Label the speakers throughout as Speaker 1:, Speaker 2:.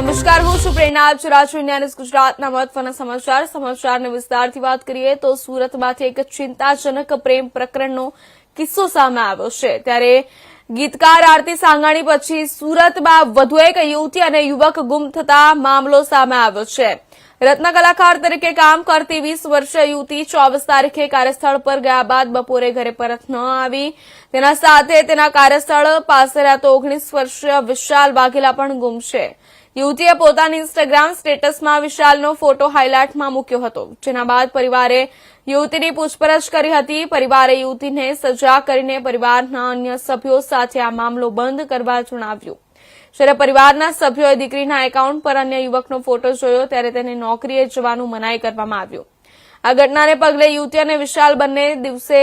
Speaker 1: નમસ્કાર, હું છું પ્રેરણા. આપ છું રાજુ ગુજરાતના મહત્વના સમાચાર. સમાચારને વિસ્તારથી વાત કરીએ તો સુરતમાંથી એક ચિંતાજનક પ્રેમ પ્રકરણનો કિસ્સો સામે આવ્યો છે. ત્યારે ગીતકાર આરતી સાંગાણી પછી સુરતમાં વધુ એક યુવતી અને યુવક ગુમ થતા મામલો સામે આવ્યો છે. રત્ન કલાકાર તરીકે કામ કરતી વીસ વર્ષીય યુવતી ચોવીસ તારીખે કાર્યસ્થળ પર ગયા બાદ બપોરે ઘરે પરત ન આવી. તેના સાથે તેના કાર્યસ્થળ પાસે રહેતો ઓગણીસ વર્ષીય વિશાલ વાઘેલા પણ ગુમ છે યુવતીએ પોતાની ઇન્સ્ટાગ્રામ સ્ટેટસમાં વિશાલનો ફોટો હાઇલાઇટમાં મૂક્યો હતો, જેના બાદ પરિવારે યુવતીની પૂછપરછ કરી હતી. પરિવારે યુવતીને સજા કરીને પરિવારના અન્ય સભ્યો સાથે આ મામલો બંધ કરવા જણાવ્યું. જ્યારે પરિવારના સભ્યોએ દીકરીના એકાઉન્ટ પર અન્ય યુવકનો ફોટો જોયો ત્યારે તેને નોકરીએ જવાનું મનાઈ કરવામાં આવ્યું. આ ઘટનાને પગલે યુવતી અને વિશાલ બંને દિવસે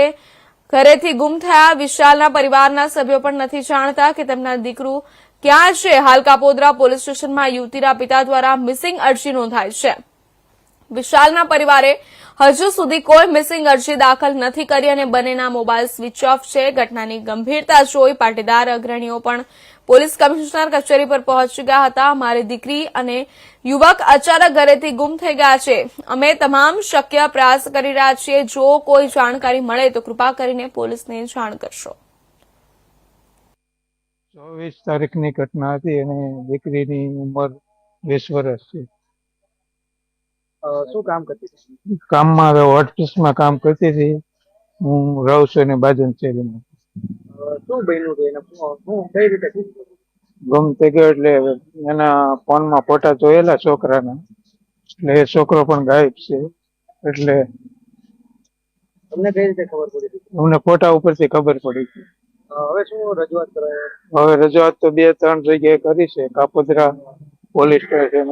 Speaker 1: ઘરેથી ગુમ થયા. વિશાલના પરિવારના સભ્યો પણ નથી જાણતા કે તેમના દીકરું ક્યાં છે. હાલ કાપોદરા પોલીસ સ્ટેશનમાં યુવતીના પિતા દ્વારા મિસિંગ અરજી નોંધાઈ છે. વિશાલના પરિવારે હજુ સુધી કોઈ મિસિંગ અરજી દાખલ નથી કરી અને બંનેના મોબાઈલ સ્વિચ ઓફ છે. ઘટનાની ગંભીરતા જોઈ પાટીદાર અગ્રણીઓ પણ પોલીસ કમિશનર કચેરી પર પહોંચી ગયા હતા. મારી દીકરી અને યુવક અચાનક ઘરેથી ગુમ થઈ ગયા છે. અમે તમામ શક્ય પ્રયાસ કરી રહ્યા છીએ. જો કોઈ જાણકારી મળે તો કૃપા કરીને પોલીસને જાણ કરશો.
Speaker 2: ચોવીસ તારીખની ઘટના હતી અને દીકરીની ઉંમર વીસ વર્ષ છે.
Speaker 3: શું કામ કરતી હતી?
Speaker 2: કામમાં હવે ઓફિસમાં કામ કરતી હતી. હું રહું છું એની બાજુ શેરીમાં.
Speaker 3: શું બન્યું હતું એને? શું કઈ રીતે?
Speaker 2: ગુમ થઈ ગયો એટલે એના ફોનમાં ફોટા જોયેલા છોકરાના. એટલે એ છોકરો પણ ગાયબ છે. એટલે
Speaker 3: તમને કઈ રીતે ખબર પડી
Speaker 2: અમને ફોટા ઉપરથી ખબર પડી
Speaker 3: હતી. હવે શું રજૂઆત કરાય?
Speaker 2: હવે રજૂઆત તો બે ત્રણ જગ્યાએ કરી છે. Kapodara police station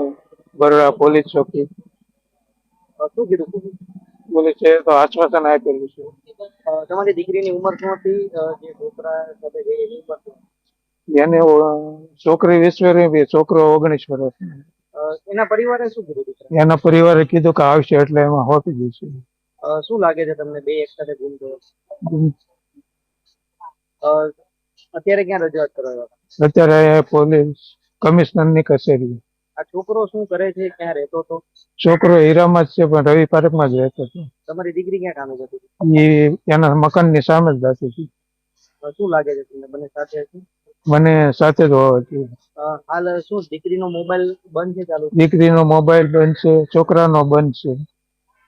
Speaker 2: Baroda police ચોકી.
Speaker 3: શું કીધું?
Speaker 2: પોલીસે તો આશ્વાસન આપેલું છે.
Speaker 3: તમારી દીકરીની ઉંમર શું હતી? જે છોકરા સાથે ગઈ એની ઉંમર
Speaker 2: એને છોકરી વીસ વર્ષની છોકરો ઓગણીસ
Speaker 3: વર્ષ એના પરિવારે શું કીધું
Speaker 2: એના પરિવારે કીધું કે આવશે એટલે એમાં હોપી દઈશું
Speaker 3: શું લાગે છે તમને બે એક સાથે ગુમ થયો? અત્યારે ક્યાં રજૂઆત કરવા
Speaker 2: અત્યારે પોલીસ કમિશનરની કચેરી.
Speaker 3: આ છોકરો શું કરે છે? ક્યાં રહેતો હતો?
Speaker 2: છોકરો હીરામાં જ છે પણ રવિ પાર્કમાં જ રહેતો હતો.
Speaker 3: તમારી દીકરી ક્યાં કામે જતી હતી?
Speaker 2: એ એના મકાનની સામે જ જતી હતી.
Speaker 3: શું લાગે છે તમને? બંને સાથે
Speaker 2: મને સાથે જ હોવા જોઈએ.
Speaker 3: હાલ શું દીકરીનો મોબાઈલ બંધ છે ચાલુ?
Speaker 2: દીકરીનો મોબાઈલ બંધ છે છોકરાનો બંધ છે.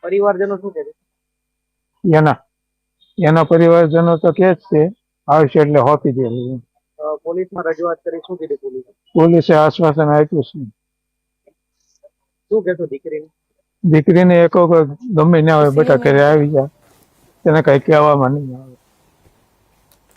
Speaker 3: પરિવારજનો શું કહે છે?
Speaker 2: એના એના પરિવારજનો તો કે જ છે આવશે એટલે હોપી
Speaker 3: દે પોલીસમાં રજૂઆત કરી શું કીધું પોલીસે?
Speaker 2: પોલીસે આશ્વાસન આપ્યું છે.
Speaker 3: શું કહેશો દીકરીને?
Speaker 2: દીકરીને એક વખત ગમે ના આવે બટા ઘરે આવી જાય. તેને કઈ કહેવામાં નહીં આવે.